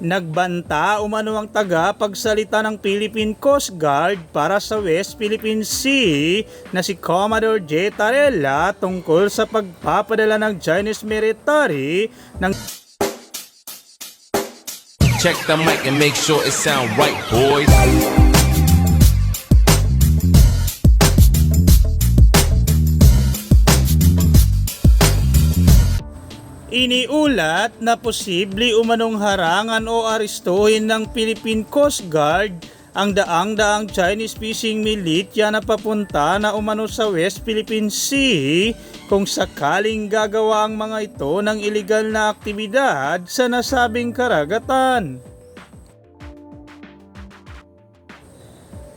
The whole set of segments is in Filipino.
Nagbanta umano ang taga pagsalita ng Philippine Coast Guard para sa West Philippine Sea na si Commodore J. Tarella tungkol sa pagpapadala ng Chinese military ng Check the mic and make sure it sound right, boys. Iniulat na posible umanong harangan o arestuhin ng Philippine Coast Guard ang daang-daang Chinese fishing militia na papunta na umano sa West Philippine Sea kung sakaling gagawa ang mga ito ng iligal na aktibidad sa nasabing karagatan.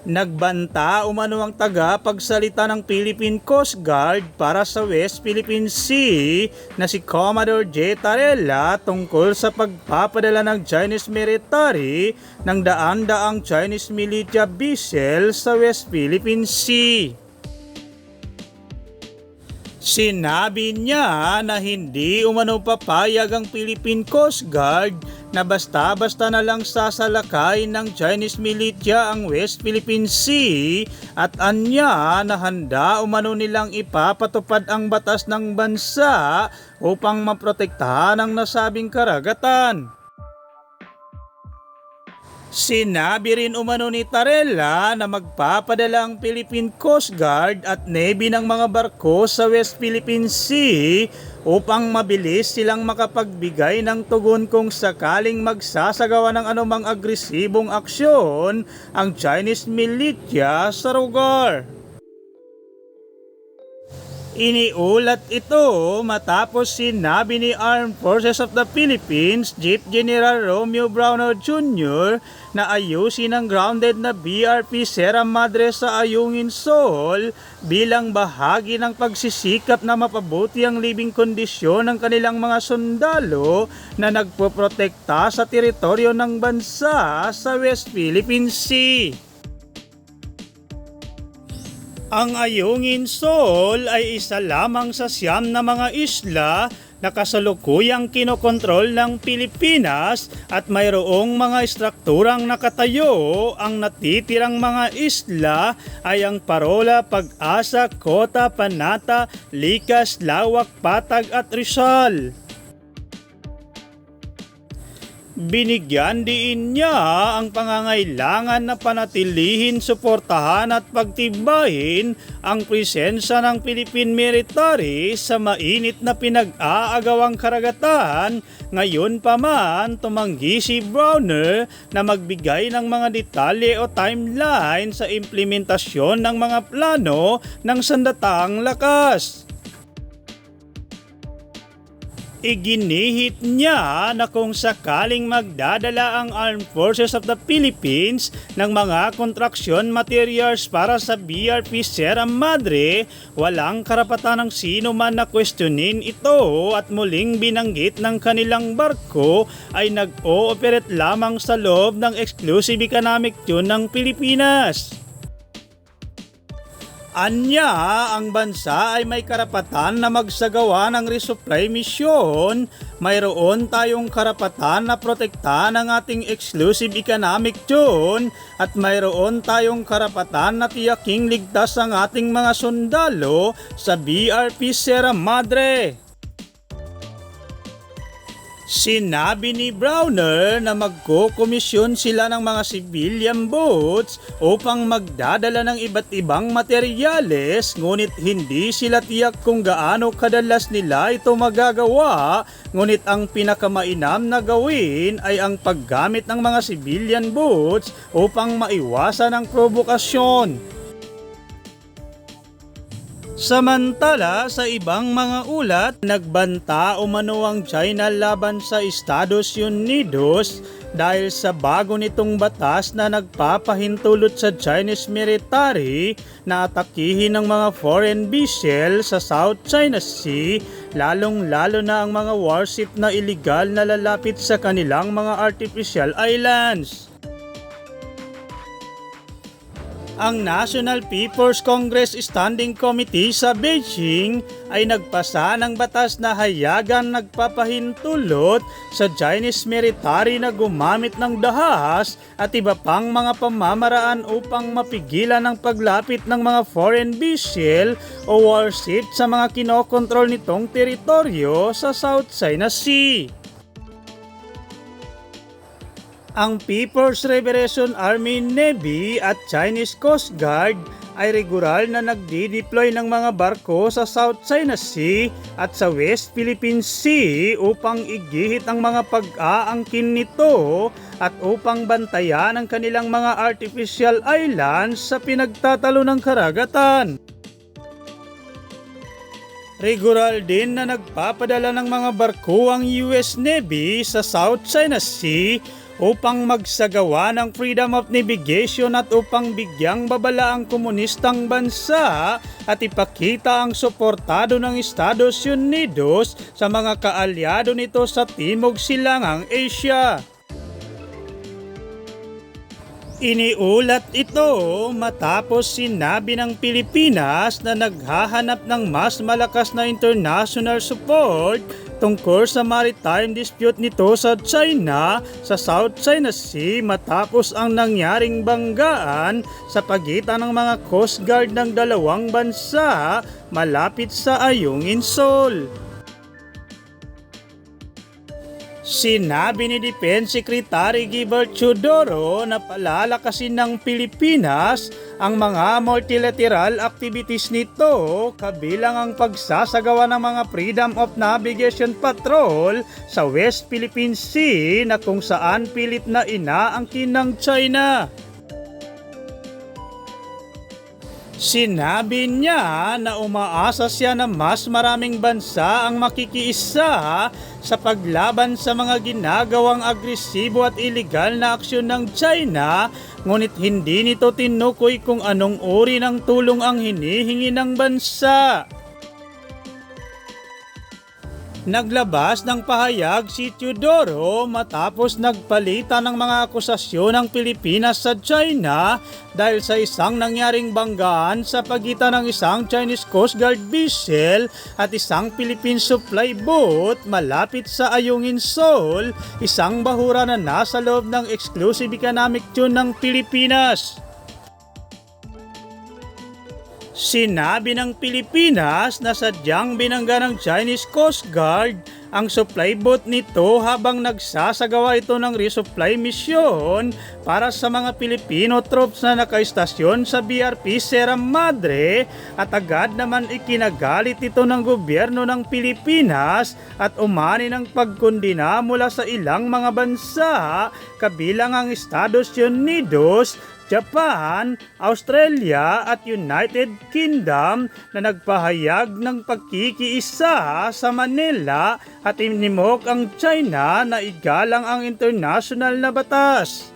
Nagbanta umano ang taga pagsalita ng Philippine Coast Guard para sa West Philippine Sea na si Commodore J. Tarella tungkol sa pagpapadala ng Chinese military ng daan-daang Chinese militia vessel sa West Philippine Sea. Sinabi niya na hindi umano papayag ang Philippine Coast Guard na basta-basta na lang sasalakay ng Chinese militia ang West Philippine Sea at anya na handa umano nilang ipapatupad ang batas ng bansa upang maprotektahan ang nasabing karagatan. Sinabi rin umano ni Tarella na magpapadala ang Philippine Coast Guard at Navy ng mga barko sa West Philippine Sea upang mabilis silang makapagbigay ng tugon kung sakaling magsasagawa ng anumang agresibong aksyon ang Chinese militia sa lugar. Iniulat ito matapos sinabi ni Armed Forces of the Philippines Chief General Romeo Browner Jr. na ayusin ang grounded na BRP Sierra Madre sa Ayungin Sol bilang bahagi ng pagsisikap na mapabuti ang living kondisyon ng kanilang mga sundalo na nagpoprotekta sa teritoryo ng bansa sa West Philippine Sea. Ang Ayungin Sol ay isa lamang sa siyam na mga isla na kasalukuyang kinokontrol ng Pilipinas at mayroong mga estrukturang nakatayo. Ang natitirang mga isla ay ang Parola, Pag-asa, Kota, Panata, Likas, Lawak, Patag at Rizal. Binigyan diin niya ang pangangailangan na panatilihin, suportahan at pagtibayin ang presensya ng Philippine military sa mainit na pinag-aagawang karagatan. Ngayon pa man, tumanggi si Browner na magbigay ng mga detalye o timeline sa implementasyon ng mga plano ng sandatang lakas. Iginihit niya na kung sakaling magdadala ang Armed Forces of the Philippines ng mga kontraksyon materials para sa BRP Sierra Madre, walang karapatan ng sino man na questionin ito at muling binanggit ng kanilang barko ay nag-ooperate lamang sa loob ng exclusive economic zone ng Pilipinas. Anya, ang bansa ay may karapatan na magsagawa ng resupply mission. Mayroon tayong karapatan na protektahan ang ating exclusive economic zone at mayroon tayong karapatan na tiyaking ligtas ang ating mga sundalo sa BRP Sierra Madre. Sinabi ni Browner na magkokomisyon sila ng mga civilian boats upang magdadala ng iba't ibang materyales ngunit hindi sila tiyak kung gaano kadalas nila ito magagawa ngunit ang pinakamainam na gawin ay ang paggamit ng mga civilian boats upang maiwasan ang provokasyon. Samantala sa ibang mga ulat, nagbanta umano ang China laban sa Estados Unidos dahil sa bago nitong batas na nagpapahintulot sa Chinese military na atakihin ng mga foreign vessel sa South China Sea, lalong-lalo na ang mga warship na iligal na lalapit sa kanilang mga artificial islands. Ang National People's Congress Standing Committee sa Beijing ay nagpasa ng batas na hayagan nagpapahintulot sa Chinese military na gumamit ng dahas at iba pang mga pamamaraan upang mapigilan ang paglapit ng mga foreign vessel o warship sa mga kinokontrol nitong teritoryo sa South China Sea. Ang People's Liberation Army Navy at Chinese Coast Guard ay regular na nagdi-deploy ng mga barko sa South China Sea at sa West Philippine Sea upang igihit ang mga pag-aangkin nito at upang bantayan ang kanilang mga artificial islands sa pinagtatalo ng karagatan. Regular din na nagpapadala ng mga barko ang US Navy sa South China Sea upang magsagawa ng freedom of navigation at upang bigyang babala ang komunistang bansa at ipakita ang suportado ng Estados Unidos sa mga kaalyado nito sa Timog Silangang Asia. Iniulat ito matapos sinabi ng Pilipinas na naghahanap ng mas malakas na international support tungkol sa maritime dispute nito sa China sa South China Sea matapos ang nangyaring banggaan sa pagitan ng mga Coast Guard ng dalawang bansa malapit sa Ayungin Shoal. Sinabi ni Defense Secretary Gilbert Chodoro na palalakasin ng Pilipinas ang mga multilateral activities nito kabilang ang pagsasagawa ng mga Freedom of Navigation Patrol sa West Philippine Sea na kung saan pilit na inaangkin ng China. Sinabi niya na umaasa siya na mas maraming bansa ang makikiisa sa paglaban sa mga ginagawang agresibo at ilegal na aksyon ng China ngunit hindi nito tinukoy kung anong uri ng tulong ang hinihingi ng bansa. Naglabas ng pahayag si Teodoro matapos nagpalitan ng mga akusasyon ng Pilipinas sa China dahil sa isang nangyaring banggaan sa pagitan ng isang Chinese Coast Guard vessel at isang Philippine supply boat malapit sa Ayungin Shoal, isang bahura na nasa loob ng exclusive economic zone ng Pilipinas. Sinabi ng Pilipinas na sadyang binangga ng Chinese Coast Guard ang supply boat nito habang nagsasagawa ito ng resupply mission para sa mga Pilipino troops na nakaistasyon sa BRP Sierra Madre at agad naman ikinagalit ito ng gobyerno ng Pilipinas at umani ng pagkundina mula sa ilang mga bansa kabilang ang Estados Unidos, Japan, Australia at United Kingdom na nagpahayag ng pagkikiisa sa Manila at inimok ang China na igalang ang international na batas.